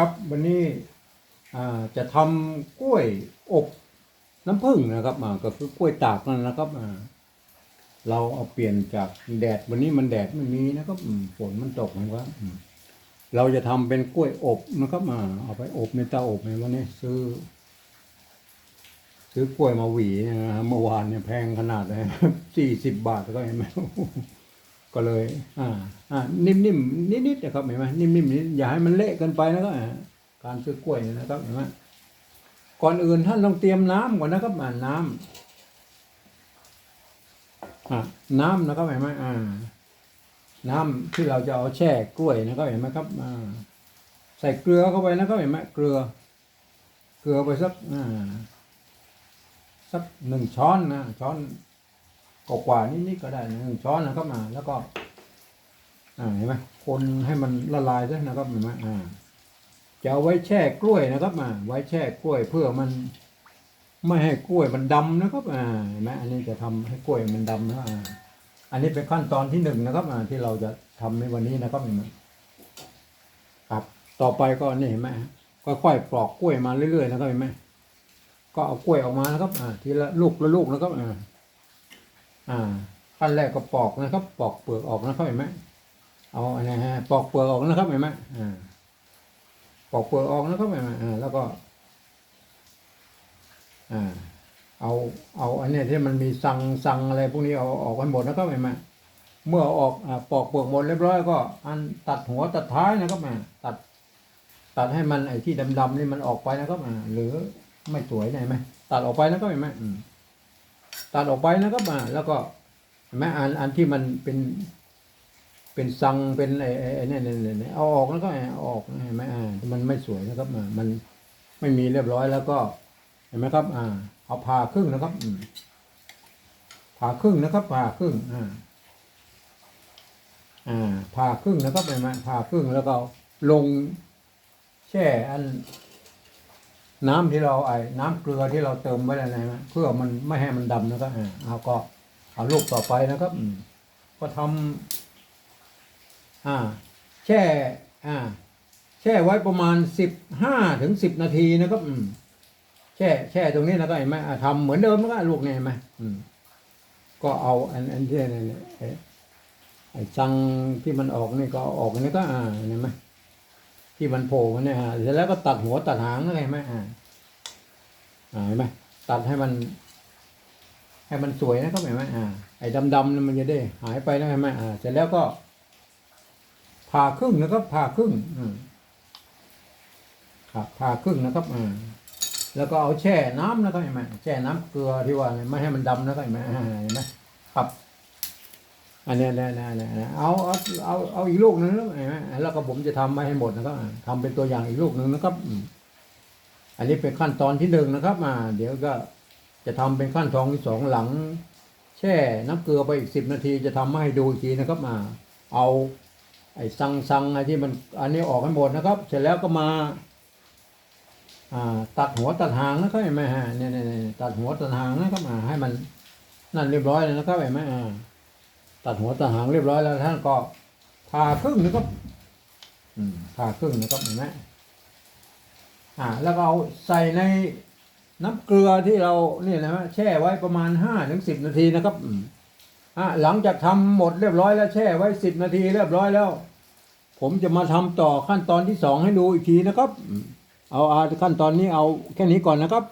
ครับวันนี้จะทำกล้วยอบน้ำผึ้งนะครับก็คือกล้วยตากนั่นนะครับเราเอาเปลี่ยนจากแดดวันนี้มันแดดไม่มีนะครับฝนมันตกนะครับเราจะทำเป็นกล้วยอบนะครับอ่าเอาไปอบในเตาอบในวันนี้ซื้อ ซื้อกล้วยมาหวีนะฮะเมื่อวานเนี่ยแพงขนาดเลยสี่สิบบาทก็เห็นไหม ก็เลย อ่า อ่า นิ่มๆนิดๆนะครับเห็นไหมนิ่มๆนิดอย่าให้มันเละเกินไปนะครับการซื้อกล้วยนะครับเห็นไหมก่อนอื่นท่านต้องเตรียมน้ำก่อนนะครับอ่าน้ำอ่าน้ำนะครับเห็นไหมอ่า น้ำที่เราจะเอาแช่กล้วยนะครับเห็นไหมครับอ่าใส่เกลือเข้าไปนะครับเห็นไหมเกลือ เกลือไปสักอ่าสักหนึ่งช้อนนะช้อน กว่านิดๆก็ได้นะหนึ่งช้อนนะครับมาแล้วก็ อ่าเห็นไหมคนให้มันละลายซะนะครับเห็นไหมอ่าจะเอาไว้แช่กล้วยนะครับมาไว้แช่กล้วยเพื่อมัน ไม่ให้กล้วยมันดำนะครับอ่าเห็นไหมอันนี้จะทำให้กล้วยมันดำนะอ่าอันนี้เป็นขั้นตอนที่หนึ่งนะครับอ่าที่เราจะทำในวันนี้นะครับเห็นไหมครับต่อไปก็นี่เห็นไหมค่อยๆปลอกกล้วยมาเรื่อยๆนะครับเห็นไหมก็เอากล้วยออกมานะครับอ่าทีละลูกละลูกนะครับอ่า อ่า ขั้นแรกก็ปอกนะครับ ปอกเปลือกออกนะครับเห็นไหมเอาอันนี้ฮะปอกเปลือกออกนะครับเห็นไหมอ่าปอกเปลือกออกนะครับเห็นไหมอ่าแล้วก็ อ่า เอาเอาอันเนี้ยที่มันมีสังสังอะไรพวกนี้เอาออกไปหมดนะครับเห็นไหมเมื่อออกอ่าปอกเปลือกหมดเรียบร้อยก็ อันตัดหัวตัดท้ายนะครับอ่าตัด ตัดให้มันไอ้ที่ดำๆนี่มันออกไปนะครับอ่าหรือไม่สวยเห็นไหมตัดออกไปนะครับเห็นไหมอืม ตัดออกไปนะครับมาแล้วก็เห็นไหมอันอันที่มันเป็นเป็นซังเป็นไอ้ไอ้เนี่ยเนี่ยเนี่ยเอาออกแล้วก็เอาออกเห็นไหมอ่ามันไม่สวยนะครับอ่ามันไม่มีเรียบร้อยแล้วก็เห็นไหมครับ อ่า เอาผ่าครึ่งนะครับอืผ่าครึ่งนะครับผ่าครึ่งอ่าอ่าผ่าครึ่งนะครับเห็นไหมผ่าครึ่งแล้วก็ลงแช่อัน น้ำที่เราไอ้น้ำเกลือที่เราเติมไว้แล้วนะฮะเพื่อมันไม่ให้มันดำนะครับอ่าเอาก็เอาลูกต่อไปนะครับอืมก็ทำอ่า แช่ อ่า แช่ไว้ประมาณสิบห้าถึงสิบนาทีนะครับอืมแช่แช่ตรงนี้นะครับเห็นไหมอ่าทำเหมือนเดิมนะครับลูกเนี่ยเห็นไหมอืมก็เอาอันอันที่เนี่ยเนี่ยไอ้ไอ้จังที่มันออกนี่ก็เอาออกนี่ก็อ่าเห็นไหม ที่มันโผล่มาเนี่ยฮะเสร็จแล้วก็ตัดหัวตัดหางอะไรไหมอ่าอ่าเห็นไหมตัดให้มัน ให้มันสวยนะครับเห็นไหมอ่าไอ้ดำๆนี่มันจะได้ หายไปแล้วเห็นไหมอ่าเสร็จแล้วก็ผ่าครึ่งนะครับผ่าครึ่งอืมครับผ่าครึ่งนะครับอ่าแล้วก็เอาแช่น้ำนะครับเห็นไหมแช่น้ำเกลือที่ว่าไม่ให้มันดำนะครับเห็นไหมอ่าเห็นไหมครับ อันนี้นี่ยเนี่ยเนี่ยเอาเอาเอาเอาอีกลูกหนึ่งนะเห็นไหมแล้วก็ผมจะทำมาให้หมดนะครับอ่าทำเป็นตัวอย่างอีกลูกหนึ่งนะครับ อันนี้เป็นขั้นตอนที่หนึ่งนะครับมาเดี๋ยวก็จะทำเป็นขั้นตอนที่สองหลัง แช่น้ำเกลือไปอีกสิบนาทีจะทำมาให้ดูอีกทีนะครับมา เอาไอ้ซังซังไอ้ที่มันอันนี้ออกให้หมดนะครับ เสร็จแล้วก็มาอ่าตัดหัวตัดหางนะครับเห็นไหมฮะเนี่ยเนี่ยตัดหัวตัดหางนะครับมาให้มันนั่นเรียบร้อยแล้วนะครับเห็นไหมอ่า ตัดหัวตัดหางเรียบร้อยแล้วท่านก็ผ่าครึ่งนะครับอืมผ่าครึ่งนะครับเห็นไหมอ่า แล้วก็เอาใส่ในน้ำเกลือที่เราเนี่ยนะฮะแช่ไว้ประมาณห้าถึงสิบนาทีนะครับอืมอ่าหลังจากทำหมดเรียบร้อยแล้วแช่ไว้สิบนาทีเรียบร้อยแล้ว ผมจะมาทำต่อขั้นตอนที่สองให้ดูอีกทีนะครับอืมเอาเอาขั้นตอนนี้เอาแค่นี้ก่อนนะครับ